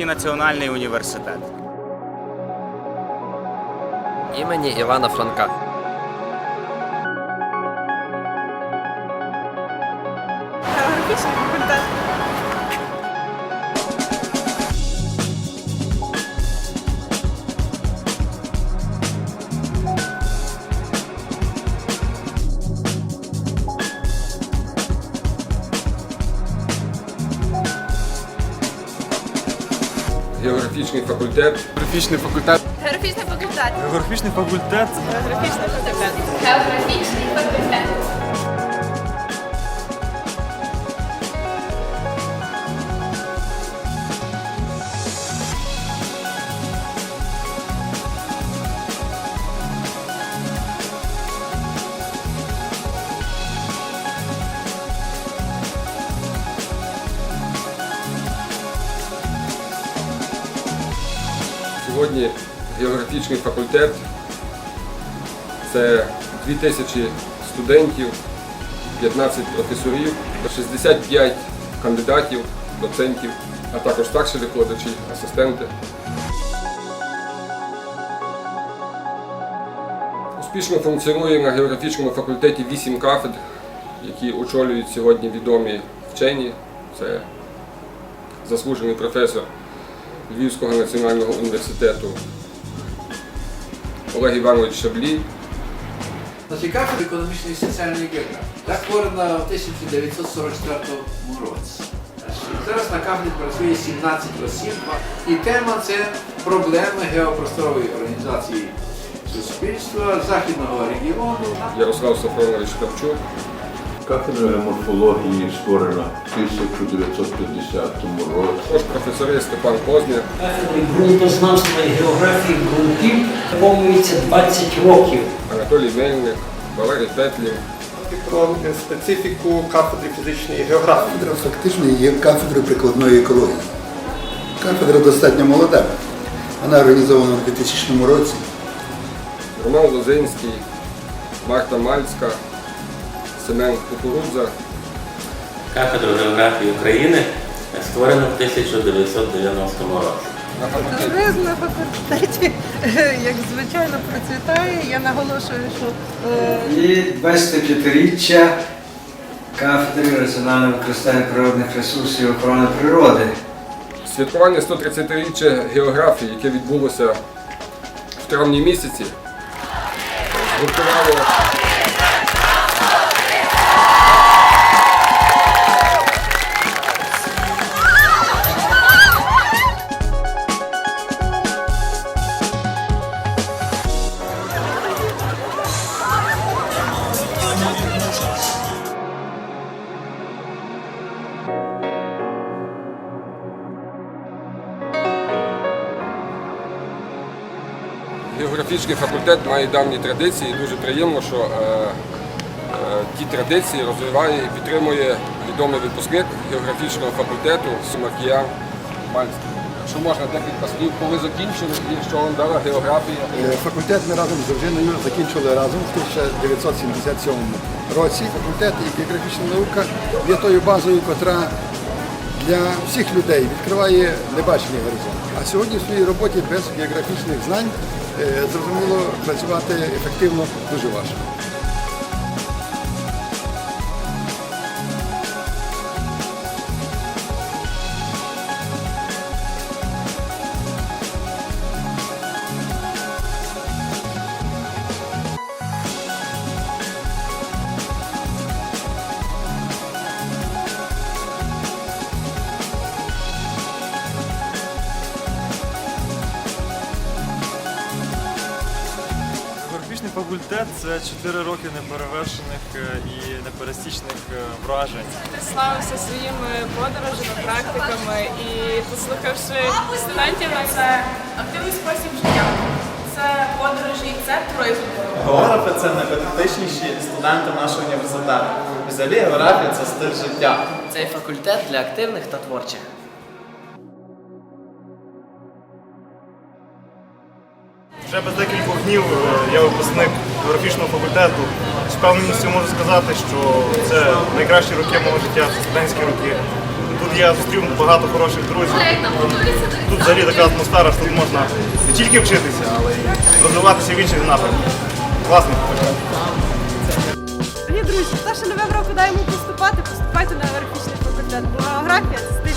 Київський національний університет. імені Івана Франка. Географічний факультет. Географічний факультет. Географічний факультет. Географічний факультет. Географічний факультет. Географічний факультет. Сьогодні географічний факультет це 2000 студентів, 15 професорів, 65 кандидатів, доцентів, а також старші викладачі, асистенти. Успішно функціонує на географічному факультеті 8 кафедр, які очолюють сьогодні відомі вчені. Це заслужений професор Львівського національного університету Олег Іванович Шаблій, Значить, кафедра економічної і соціальної географії. Так створена в 1944 році. Зараз на кафедрі працює 17 осіб, і тема це проблеми геопросторової організації суспільства західного регіону. Ярослав Сафронович Кравчук, Кафедра геоморфології створена в 1950 році. також професори Степан Позняк, Кафедрі ґрунтознавства і географії ґрунтів повнюється 20 років. Анатолій Мельник, Валерій Петлів, Про специфіку кафедри фізичної географії. Кафедра фактично є кафедрою прикладної екології. Кафедра достатньо молода. Вона організована у 2000 році. Роман Лозинський, Марта Мальська, Семен Кукурудза, Кафедру географії України створено в 1990 році. Туризм на факультеті, як звичайно, процвітає. Я наголошую, що е, І 25-річчя кафедри раціонального використання природних ресурсів і охорони природи. Святкування 130-річчя географії, яке відбулося в травні місяці, згуртувало Географічний факультет має давні традиції. Дуже приємно, що е, е, ті традиції розвиває і підтримує відомий випускник географічного факультету Сумакія Мальський. Якщо можна декілька слів, коли закінчили і що вам дала географія. Е, Факультет ми разом з дружиною закінчили разом в 1977 році. Факультет і географічна наука є тою базою, котра для всіх людей відкриває небачені горизонти. А сьогодні в своїй роботі без географічних знань зрозуміло працювати ефективно дуже важко. Факультет це 4 роки неперевершених е, і непересічних е, вражень. славився своїми подорожами, практиками і послухавши студентів, це активний спосіб життя. Це подорожі, це туризм. Географи це найпатріотичніші студенти нашого університету. Взагалі географія це стиль життя. Цей факультет для активних та творчих. Вже без декількох днів е, я випускник географічного факультету. З впевненістю можу сказати, що це найкращі роки мого життя, це студентські роки. Тут я зустрів багато хороших друзів. Тут взагалі така атмосфера, що тут можна не тільки вчитися, але й розвиватися в інших напрямках. Класний факультет. Дорогі друзі, хто ще не вибрав, куди йому поступати, поступайте на географічний факультет. Бо географія це